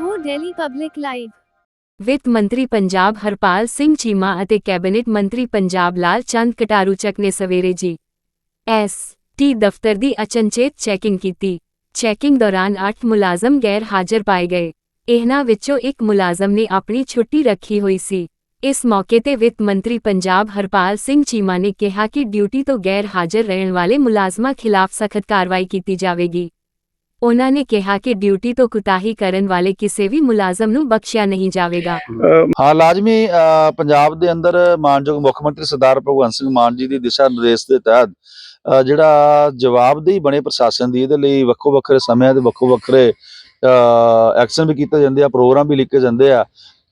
Delhi Public Live ਵਿੱਤ ਮੰਤਰੀ ਪੰਜਾਬ ਹਰਪਾਲ ਸਿੰਘ ਚੀਮਾ ਅਤੇ ਕੈਬਨਿਟ ਮੰਤਰੀ ਪੰਜਾਬ ਲਾਲ ਚੰਦ ਕਟਾਰੂ ਚੱਕ ਨੇ ਸਵੇਰੇ ਜੀ ਐਸ ਟੀ ਦਫ਼ਤਰ ਦੀ ਅਚਨਚੇਤ ਚੈਕਿੰਗ ਕੀਤੀ ਚੈਕਿੰਗ ਦੌਰਾਨ 8 ਮੁਲਾਜ਼ਮ ਗੈਰ ਹਾਜ਼ਰ ਪਾਏ ਗਏ ਇਹਨਾਂ ਵਿੱਚੋਂ ਇੱਕ ਮੁਲਾਜ਼ਮ ਨੇ ਆਪਣੀ ਛੁੱਟੀ ਰੱਖੀ ਹੋਈ ਸੀ ਇਸ ਮੌਕੇ ਤੇ ਵਿੱਤ ਮੰਤਰੀ ਪੰਜਾਬ ਹਰਪਾਲ ਸਿੰਘ ਚੀਮਾ ਨੇ ਕਿਹਾ ਕਿ ਡਿਊਟੀ ਤੋਂ ਗੈਰ ਹਾਜ਼ਰ ਰਹਿਣ ਵਾਲੇ ਮੁਲਾਜ਼ਮਾਂ ਖਿਲਾਫ ਸਖਤ ਕਾਰਵਾਈ ਕੀਤੀ ਜਾਵੇਗੀ ਉਹਨਾਂ ਨੇ ਕਿਹਾ ਕਿ ਡਿਊਟੀ ਤੋਂ ਕੁਤਾਹੀ ਕਰਨ ਵਾਲੇ ਕਿਸੇ ਵੀ ਮੁਲਾਜ਼ਮ ਨੂੰ ਬਖਸ਼ਿਆ ਨਹੀਂ ਜਾਵੇਗਾ। ਹਾਂ ਲਾਜ਼ਮੀ ਪੰਜਾਬ ਦੇ ਅੰਦਰ ਮਾਨਯੋਗ ਮੁੱਖ ਮੰਤਰੀ ਸਰਦਾਰ ਭਗਵੰਤ ਸਿੰਘ ਮਾਨ ਜੀ ਦੀ ਦਿਸ਼ਾ ਨਿਰਦੇਸ਼ ਦੇ ਤਹਿਤ ਜਿਹੜਾ ਜਵਾਬਦੇਹੀ ਬਣੇ ਪ੍ਰਸ਼ਾਸਨ ਦੀ ਇਹਦੇ ਲਈ ਵੱਖੋ ਵੱਖਰੇ ਸਮਿਆਂ ਤੇ ਵੱਖੋ ਵੱਖਰੇ ਐਕਸ਼ਨ ਵੀ ਕੀਤੇ ਜਾਂਦੇ ਆ ਪ੍ਰੋਗਰਾਮ ਵੀ ਲਿਖੇ ਜਾਂਦੇ ਆ।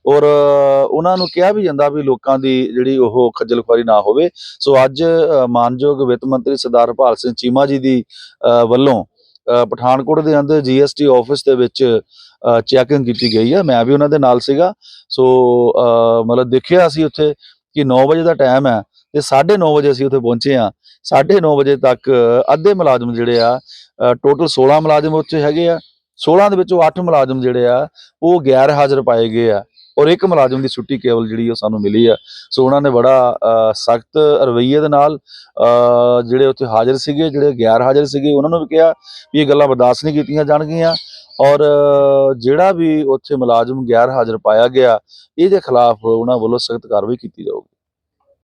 ਔਰ ਉਹਨਾਂ ਨੂੰ ਕਿਹਾ ਵੀ ਜਾਂਦਾ ਵੀ ਲੋਕਾਂ ਦੀ ਜਿਹੜੀ ਉਹ ਖੱਜਲ ਖੁਆਰੀ ਨਾ ਹੋਵੇ। ਸੋ ਅੱਜ ਮਾਨਯੋਗ ਵਿੱਤ ਮੰਤਰੀ ਸਰਦਾਰ ਭਾਲ ਸਿੰਘ ਚੀਮਾ ਜੀ ਦੀ ਅ, ਵੱਲੋਂ ਪਠਾਨਕੋਟ ਦੇ ਅੰਦਰ ਜੀਐਸਟੀ ਆਫਿਸ ਦੇ ਵਿੱਚ ਚੈਕਿੰਗ ਕੀਤੀ ਗਈ ਆ ਮੈਂ ਵੀ ਉਹਨਾਂ ਦੇ ਨਾਲ ਸੀਗਾ। ਸੋ ਮਤਲਬ ਦੇਖਿਆ ਅਸੀਂ ਉੱਥੇ ਕਿ 9 ਵਜੇ ਦਾ ਟਾਈਮ ਹੈ ਤੇ 9:30 ਵਜੇ ਅਸੀਂ ਉੱਥੇ ਪਹੁੰਚੇ ਆ 9:30 ਵਜੇ ਤੱਕ ਅੱਧੇ ਮੁਲਾਜ਼ਮ ਜਿਹੜੇ ਆ ਟੋਟਲ 16 ਮੁਲਾਜ਼ਮ ਉੱਥੇ ਹੈਗੇ ਆ। 16 ਦੇ ਵਿੱਚੋਂ 8 ਮੁਲਾਜ਼ਮ ਜਿਹੜੇ ਆ, ਉਹ ਗੈਰ ਹਾਜ਼ਰ ਪਾਏ ਗਏ ਆ। ਔਰ ਇੱਕ ਮੁਲਾਜ਼ਮ ਦੀ ਛੁੱਟੀ ਕੇਵਲ ਜਿਹੜੀ ਉਹ ਸਾਨੂੰ ਮਿਲੀ ਆ। ਸੋ ਉਹਨਾਂ ਨੇ ਬੜਾ ਸਖਤ ਰਵੱਈਏ ਦੇ ਨਾਲ ਜਿਹੜੇ ਉੱਥੇ ਹਾਜ਼ਰ ਸੀਗੇ, ਜਿਹੜੇ ਗੈਰ ਹਾਜ਼ਰ ਸੀਗੇ, ਉਹਨਾਂ ਨੂੰ ਵੀ ਕਿਹਾ ਵੀ ਇਹ ਗੱਲਾਂ ਬਰਦਾਸ਼ਤ ਨਹੀਂ ਕੀਤੀਆਂ ਜਾਣਗੀਆਂ। ਔਰ ਜਿਹੜਾ ਵੀ ਉੱਥੇ ਮੁਲਾਜ਼ਮ ਗੈਰ ਹਾਜ਼ਰ ਪਾਇਆ ਗਿਆ, ਇਹਦੇ ਖਿਲਾਫ ਉਹਨਾਂ ਵੱਲੋਂ ਸਖਤ ਕਾਰਵਾਈ ਕੀਤੀ ਜਾਊਗੀ।